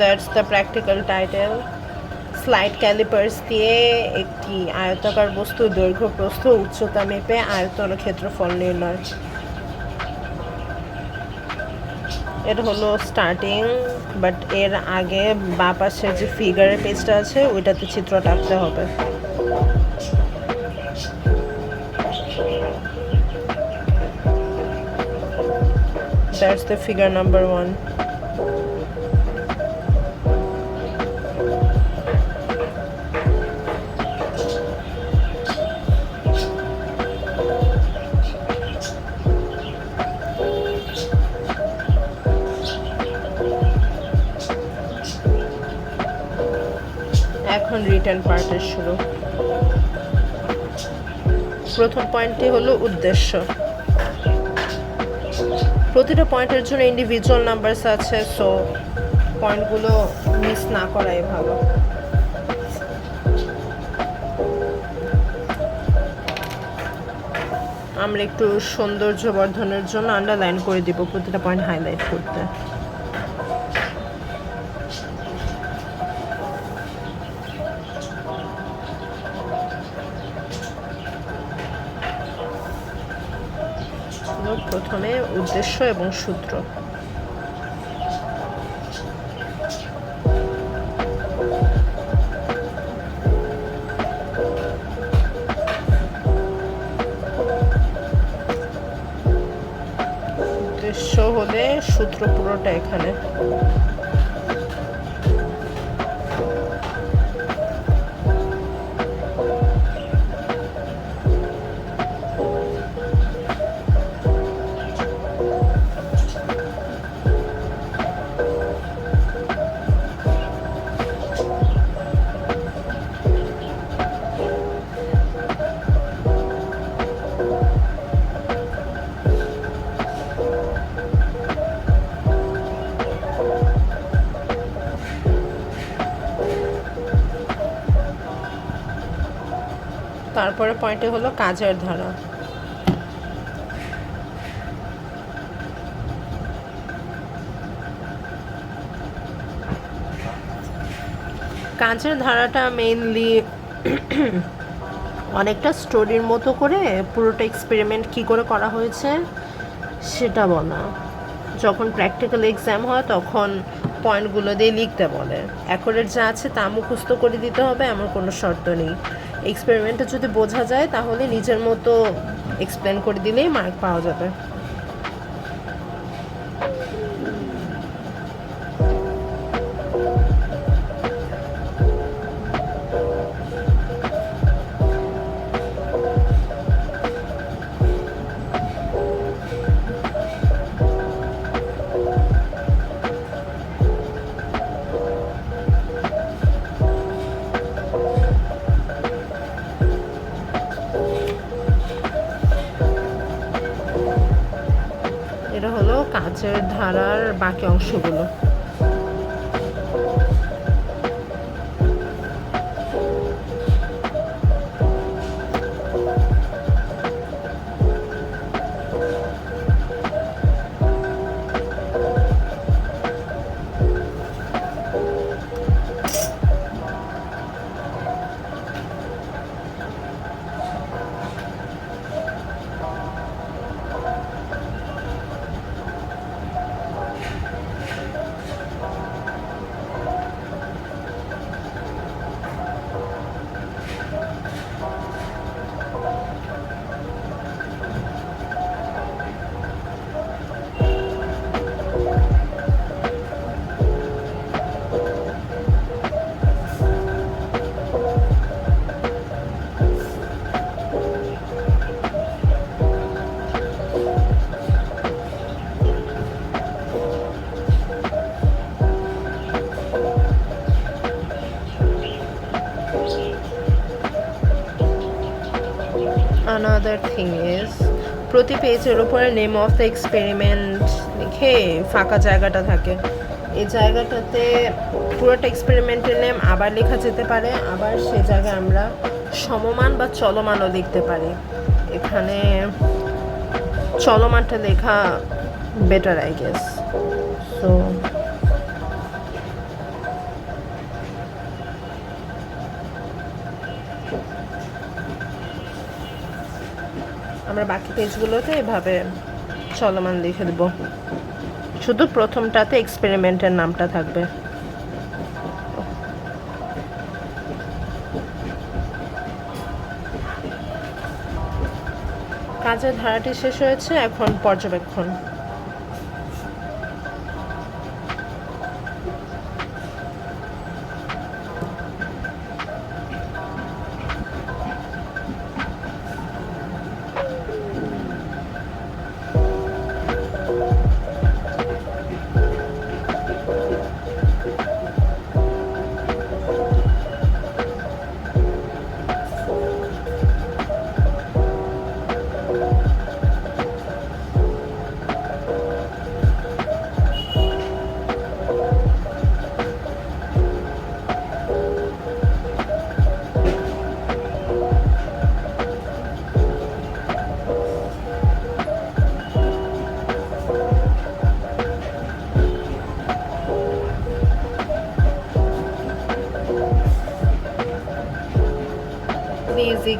That's the practical title slide calipers দিয়ে একটি আয়তাকার বস্তু, দৈর্ঘ্য, প্রস্থ, উচ্চতা মেপে আয়তন ক্ষেত্রফল নির্ণয়। এটা হলো স্টার্টিং বাট এর আগে বা পাশের যে ফিগারের পেজটা আছে, ওইটাতে চিত্রটা আঁকতে হবে। That's the figure number one. এখন রিটার্ন পার্টের শুরু। প্রথম পয়েন্টটি হলো উদ্দেশ্য। প্রতিটা পয়েন্টের জন্য ইন্ডিভিজুয়াল নাম্বারস আছে সো পয়েন্টগুলো মিস না করাই ভালো। আমরা একটু সৌন্দর্য বর্ধনের জন্য আন্ডারলাইন করে দিব প্রতিটা পয়েন্ট হাইলাইট করতে। উদ্দেশ্য এবং সূত্র। উদ্দেশ্য হলে সূত্র পুরোটা এখানে। তারপরে পয়েন্টে হলো কাজের ধারা কাজের ধারাটা মেইনলি অনেকটা স্টোরির মতো করে পুরোটা এক্সপেরিমেন্ট কি করে করা হয়েছে সেটা বলা। যখন প্র্যাকটিক্যাল এক্সাম হয় তখন পয়েন্টগুলো দিয়ে লিখতে বলে। অ্যাকোরেট যা আছে তা মুখস্থ করে দিতে হবে, এমন কোনো শর্ত নেই। এক্সপেরিমেন্টে যদি বোঝা যায় তাহলে নিজের মতো এক্সপ্লেন করে দিলেই মার্ক পাওয়া যাবে। কাচের ধারার বাকি অংশগুলো। Another thing is, প্রতি পেজের উপরে নেম অফ দ্য এক্সপেরিমেন্ট লিখে ফাঁকা জায়গাটা থাকে। এই জায়গাটাতে পুরোটা এক্সপেরিমেন্টের নেম আবার লেখা যেতে পারে, আবার সে জায়গায় আমরা সমমান বা চলমানও লিখতে পারি। এখানে চলমানটা লেখা বেটার আই গেস সো আমরা বাকি পেজগুলোতে এভাবে চলমান লিখে দেবো। শুধু প্রথমটাতে এক্সপেরিমেন্টের নামটা থাকবে। কাজের ধারাটি শেষ হয়েছে, এখন পর্যবেক্ষণ।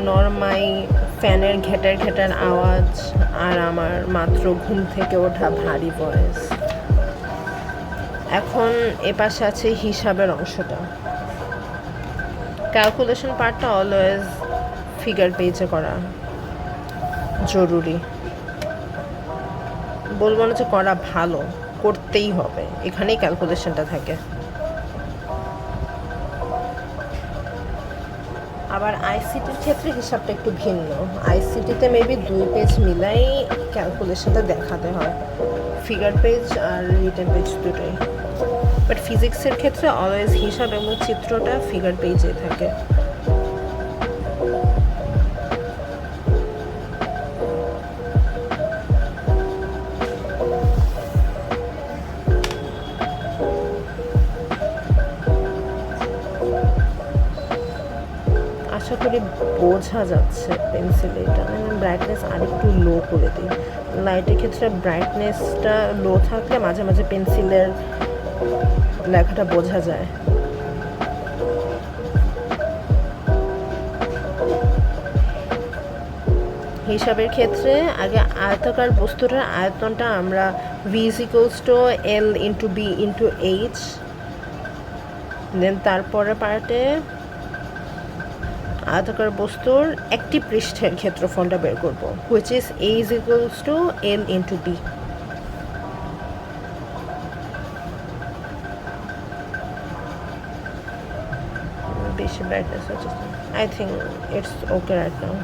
ইগনোর মাই ফ্যানের ঘেটার ঘেটার আওয়াজ আর আমার মাত্র ঘুম থেকে ওঠা ভারী ভয়েস এখন এপাশে আছে হিসাবের অংশটা। ক্যালকুলেশন পার্টটা অলওয়েজ ফিগার পেজে করা জরুরি। বলব না যে করা ভালো, করতেই হবে। এখানেই ক্যালকুলেশনটা থাকে। ক্ষেত্রে হিসাবটা একটু ভিন্ন। আইসিটিতে মেবি দুই পেজ মিলাই ক্যালকুলেশনটা দেখাতে হয়। ফিগার পেজ আর রিটেন পেজ দুটোই। বাট ফিজিক্সের ক্ষেত্রে অলওয়েজ হিসাব এবং চিত্রটা ফিগার পেজে থাকে। আশা করি বোঝা যাচ্ছে পেন্সিল এটা আমি ব্রাইটনেস আরেকটু লো করে দিই। লাইটের ক্ষেত্রে ব্রাইটনেসটা লো থাকলে মাঝে মাঝে পেন্সিলের লেখাটা বোঝা যায়। হিসাবের ক্ষেত্রে আগে আয়তাকার বস্তুটার আয়তনটা আমরা V equals to L into B into H then তারপরে পার্টে আয়তাকার বস্তুর একটি পৃষ্ঠের ক্ষেত্রফলটা বের করব which is A is equals to L into B বেশি I think it's okay right now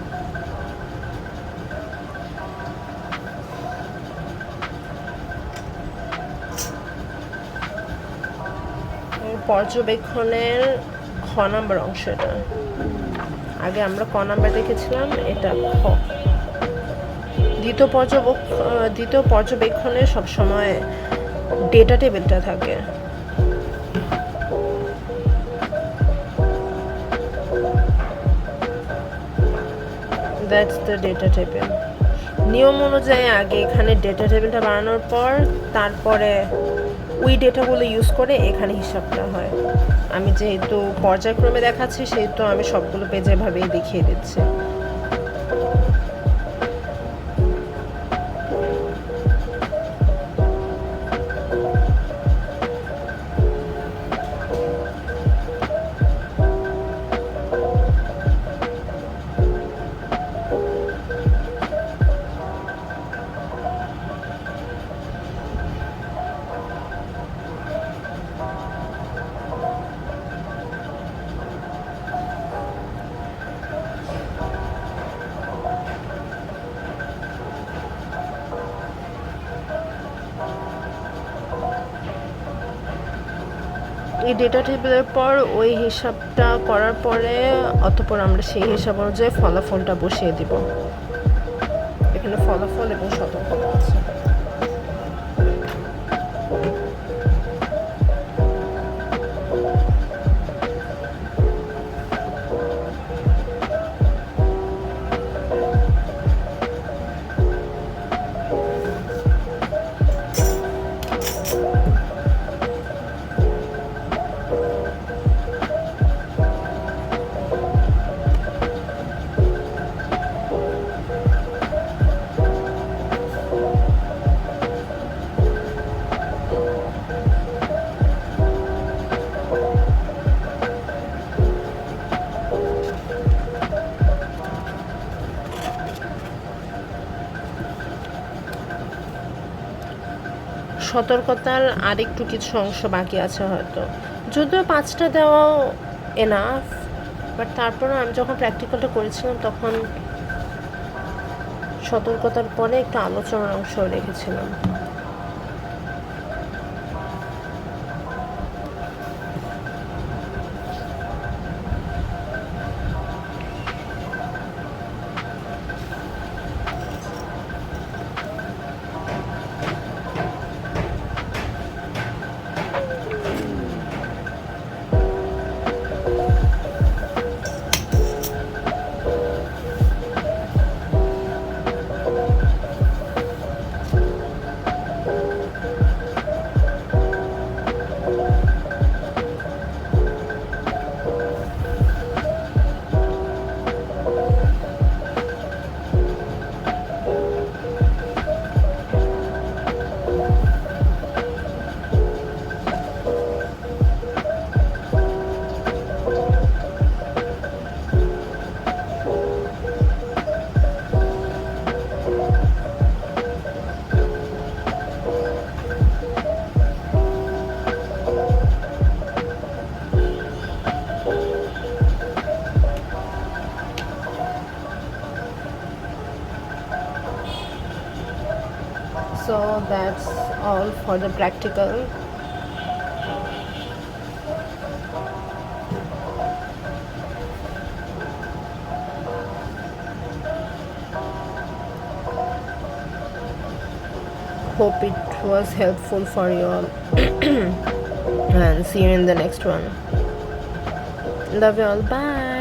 পর্যবেক্ষণের খ নাম্বার অংশ এটা। আগে আমরা ক নাম্বার দেখেছিলাম, এটা খ। দ্বিতীয় পর্যবেক্ষ, দ্বিতীয় পর্যবেক্ষণে সবসময় ডেটা টেবিলটা থাকে। দ্যাটস দ্য ডেটা টেবিল নিয়ম অনুযায়ী আগে এখানে ডেটা টেবিলটা বানানোর পর, তারপরে ওই ডেটাগুলো ইউজ করে এখানে হিসাবটা হয়। আমি যেহেতু পর্যায়ক্রমে দেখাচ্ছি সেহেতু আমি সবগুলো পেজে এভাবেই দেখিয়ে দিচ্ছি। এই ডেটা টেবিলের পর ওই হিসাবটা করার পরে অতপর আমরা সেই হিসাব অনুযায়ী ফলাফলটা বসিয়ে দিব। এখানে ফলাফল এবং সতর্কতা আছে। সতর্কতার আরেকটু কিছু অংশ বাকি আছে হয়তো। যদিও পাঁচটা দেওয়াও এনাফ বাট তারপরে আমি যখন প্র্যাকটিক্যালটা করেছিলাম তখন সতর্কতার পরে একটু আলোচনার অংশ রেখেছিলাম। For the practical. Hope it was helpful for you all. And see you in the next one. Love you all. Bye